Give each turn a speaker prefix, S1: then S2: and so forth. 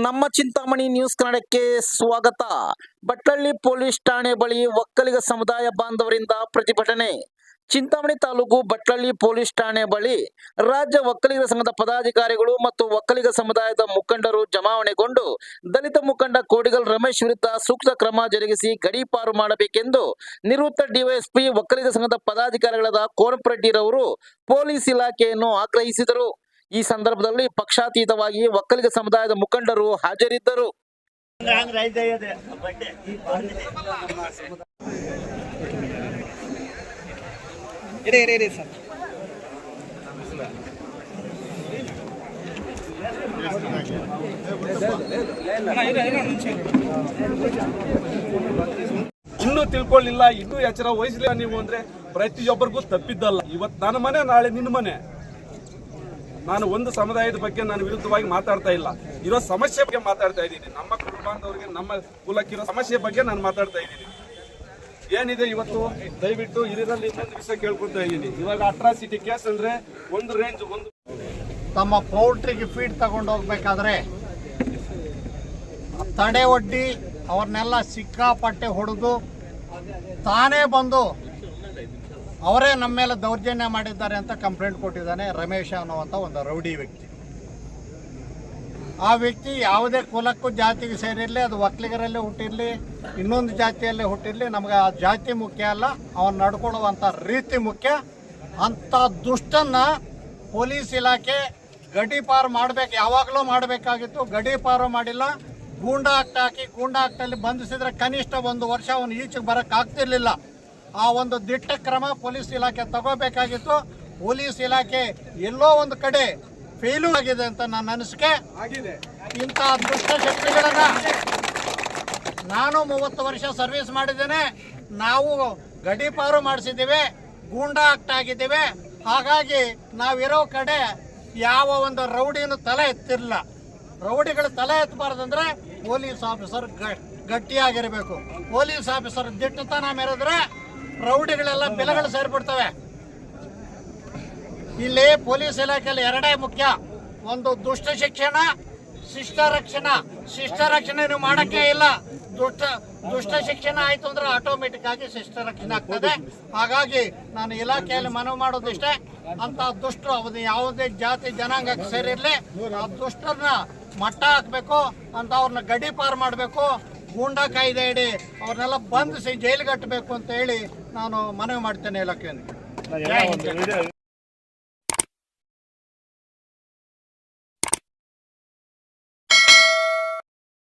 S1: ನಮ್ಮ ಚಿಂತಾಮಣಿ ನ್ಯೂಸ್ ಕನ್ನಡಕ್ಕೆ ಸ್ವಾಗತ. ಬಟ್ಟಳ್ಳಿ ಪೊಲೀಸ್ ಠಾಣೆ ಬಳಿ ಒಕ್ಕಲಿಗ ಸಮುದಾಯ ಬಾಂಧವರಿಂದ ಪ್ರತಿಭಟನೆ. ಚಿಂತಾಮಣಿ ತಾಲೂಕು ಬಟ್ಟಳ್ಳಿ ಪೊಲೀಸ್ ಠಾಣೆ ಬಳಿ ರಾಜ್ಯ ಒಕ್ಕಲಿಗ ಸಂಘದ ಪದಾಧಿಕಾರಿಗಳು ಮತ್ತು ಒಕ್ಕಲಿಗ ಸಮುದಾಯದ ಮುಖಂಡರು ಜಮಾವಣೆಗೊಂಡು ದಲಿತ ಮುಖಂಡ ಕೋಡಿಗಲ್ ರಮೇಶ್ ವಿರುದ್ಧ ಸೂಕ್ತ ಕ್ರಮ ಜರುಗಿಸಿ ಗಡೀಪಾರು ಮಾಡಬೇಕೆಂದು ನಿವೃತ್ತ ಡಿವೈಎಸ್ಪಿ ಒಕ್ಕಲಿಗ ಸಂಘದ ಪದಾಧಿಕಾರಿಗಳಾದ ಕೋನಪ್ರೆಡ್ಡಿರವರು ಪೊಲೀಸ್ ಇಲಾಖೆಯನ್ನು ಆಗ್ರಹಿಸಿದರು. ಈ ಸಂದರ್ಭದಲ್ಲಿ ಪಕ್ಷಾತೀತವಾಗಿ ಒಕ್ಕಲಿಗ ಸಮುದಾಯದ ಮುಖಂಡರು ಹಾಜರಿದ್ದರು.
S2: ಇನ್ನು ತಿಳ್ಕೊಳ್ಳಿಲ್ಲ ಇನ್ನೂ ಎಚ್ಚರ ವಹಿಸಲಿಲ್ಲ ನೀವು ಅಂದ್ರೆ ಪ್ರತಿಯೊಬ್ಬರಿಗೂ ತಪ್ಪಿದ್ದಲ್ಲ. ಇವತ್ತು ನನ್ನ ಮನೆ ನಾಳೆ ನಿನ್ನ ಮನೆ. ನಾನು ಒಂದು ಸಮುದಾಯದ ಬಗ್ಗೆ ನಾನು ವಿರುದ್ಧವಾಗಿ ಮಾತಾಡ್ತಾ ಇಲ್ಲ. ಇರೋ ಸಮಸ್ಯೆ ಬಗ್ಗೆ ಮಾತಾಡ್ತಾ ಇದ್ದೀನಿ. ನಮ್ಮ ಕುಟುಂಬದವರಿಗೆ, ನಮ್ಮ ಕುಲಕ್ಕಿರೋ ಸಮಸ್ಯೆ ಬಗ್ಗೆ ನಾನು ಮಾತಾಡ್ತಾ ಇದ್ದೀನಿ. ಏನಿದೆ ಇವತ್ತು? ದಯವಿಟ್ಟು ಇದರಲ್ಲಿ ಇನ್ನೊಂದು ವಿಷಯ ಕೇಳ್ಕೊತಾ ಇದ್ದೀನಿ. ಇವಾಗ ಅಟ್ರಾಸಿಟಿ ಕೇಸ್ ಅಂದ್ರೆ ಒಂದು ರೇಂಜ್ ಒಂದು
S3: ತಮ್ಮ ಪೌಲ್ಟ್ರಿಗೆ ಫೀಡ್ ತಗೊಂಡು ಹೋಗ್ಬೇಕಾದ್ರೆ ತಡೆ ಒಡ್ಡಿ ಅವ್ರನ್ನೆಲ್ಲ ಸಿಕ್ಕಾಪಟ್ಟೆ ಹೊಡೆದು ತಾನೇ ಬಂದು ಅವರೇ ನಮ್ಮ ಮೇಲೆ ದೌರ್ಜನ್ಯ ಮಾಡಿದ್ದಾರೆ ಅಂತ ಕಂಪ್ಲೇಂಟ್ ಕೊಟ್ಟಿದ್ದಾನೆ ರಮೇಶ ಅನ್ನುವಂಥ ಒಂದು ರೌಡಿ ವ್ಯಕ್ತಿ. ಆ ವ್ಯಕ್ತಿ ಯಾವುದೇ ಕುಲಕ್ಕೂ ಜಾತಿಗೆ ಸೇರಿರಲಿ, ಅದು ಒಕ್ಕಲಿಗರಲ್ಲೇ ಹುಟ್ಟಿರಲಿ, ಇನ್ನೊಂದು ಜಾತಿಯಲ್ಲೇ ಹುಟ್ಟಿರಲಿ, ನಮಗೆ ಆ ಜಾತಿ ಮುಖ್ಯ ಅಲ್ಲ, ಅವನು ನಡ್ಕೊಳ್ಳುವಂಥ ರೀತಿ ಮುಖ್ಯ. ಅಂಥ ದುಷ್ಟನ್ನು ಪೊಲೀಸ್ ಇಲಾಖೆ ಗಡಿಪಾರು ಮಾಡಬೇಕು, ಯಾವಾಗಲೂ ಮಾಡಬೇಕಾಗಿತ್ತು ಗಡಿಪಾರು ಮಾಡಿಲ್ಲ. ಗೂಂಡಾ ಆಕ್ಟ್ ಹಾಕಿ ಗೂಂಡಾ ಆಕ್ಟಲ್ಲಿ ಬಂಧಿಸಿದ್ರೆ ಕನಿಷ್ಠ ಒಂದು ವರ್ಷ ಅವನು ಈಚೆಗೆ ಬರಕ್ಕೆ ಆಗ್ತಿರ್ಲಿಲ್ಲ. ಆ ಒಂದು ದಿಟ್ಟ ಕ್ರಮ ಪೊಲೀಸ್ ಇಲಾಖೆ ತಗೋಬೇಕಾಗಿತ್ತು. ಪೊಲೀಸ್ ಇಲಾಖೆ ಎಲ್ಲೋ ಒಂದು ಕಡೆ ಫೇಲು ಆಗಿದೆ ಅಂತ ನನ್ನ ಅನಿಸಿಕೆ.
S2: ಆಗಿದೆ.
S3: ಇಂಥ ದುಷ್ಟ ಶಕ್ತಿಗಳನ್ನ ನಾನು ಮೂವತ್ತು ವರ್ಷ ಸರ್ವಿಸ್ ಮಾಡಿದ್ದೇನೆ. ನಾವು ಗಡೀಪಾರು ಮಾಡಿಸಿದ್ದೇವೆ. ಗೂಂಡಾ ಆಕ್ಟ್ ಆಗಿದ್ದೇವೆ. ಹಾಗಾಗಿ ನಾವಿರೋ ಕಡೆ ಯಾವ ಒಂದು ರೌಡಿನೂ ತಲೆ ಎತ್ತಿರಲಿಲ್ಲ. ರೌಡಿಗಳು ತಲೆ ಎತ್ತಬಾರ್ದಂದ್ರೆ ಪೊಲೀಸ್ ಆಫೀಸರ್ ಗಟ್ಟಿಯಾಗಿರಬೇಕು. ಪೊಲೀಸ್ ಆಫೀಸರ್ ದಿಟ್ಟತನ ಮೆರೆದ್ರೆ ರೌಡಿಗಳೆಲ್ಲ ಬೆಲೆಗಳು ಸೇರ್ಬಿಡ್ತವೆ. ಇಲ್ಲಿ ಪೊಲೀಸ್ ಇಲಾಖೆಯಲ್ಲಿ ಎರಡೇ ಮುಖ್ಯ. ಒಂದು ದುಷ್ಟ ಶಿಕ್ಷಣ, ಶಿಷ್ಟ ರಕ್ಷಣಾ. ಶಿಷ್ಟ ರಕ್ಷಣೆ ನೀವು ಮಾಡಕ್ಕೆ ಇಲ್ಲ. ದುಷ್ಟ ದುಷ್ಟ ಶಿಕ್ಷಣ ಆಯ್ತು ಅಂದ್ರೆ ಆಟೋಮೆಟಿಕ್ ಆಗಿ ಶಿಷ್ಟ ರಕ್ಷಣೆ ಆಗ್ತದೆ. ಹಾಗಾಗಿ ನಾನು ಇಲಾಖೆಯಲ್ಲಿ ಮನವಿ ಮಾಡೋದಿಷ್ಟೇ. ಅಂತ ದುಷ್ಟರು ಅವನು ಯಾವುದೇ ಜಾತಿ ಜನಾಂಗಕ್ಕೆ ಸೇರಿರಲಿ, ಆ ದುಷ್ಟರನ್ನ ಮಟ್ಟ ಹಾಕ್ಬೇಕು, ಅಂತ ಅವ್ರನ್ನ ಗಡೀಪಾರು ಮಾಡಬೇಕು. ಗೂಂಡಾ ಕಾಯ್ದೆ ಇಡಿ ಅವ್ರನ್ನೆಲ್ಲ ಬಂಧಿಸಿ ಜೈಲು ಕಟ್ಟಬೇಕು ಅಂತ ಹೇಳಿ ನಾನು ಮನವಿ ಮಾಡ್ತೇನೆ ಇಲಾಖೆಯನ್ನು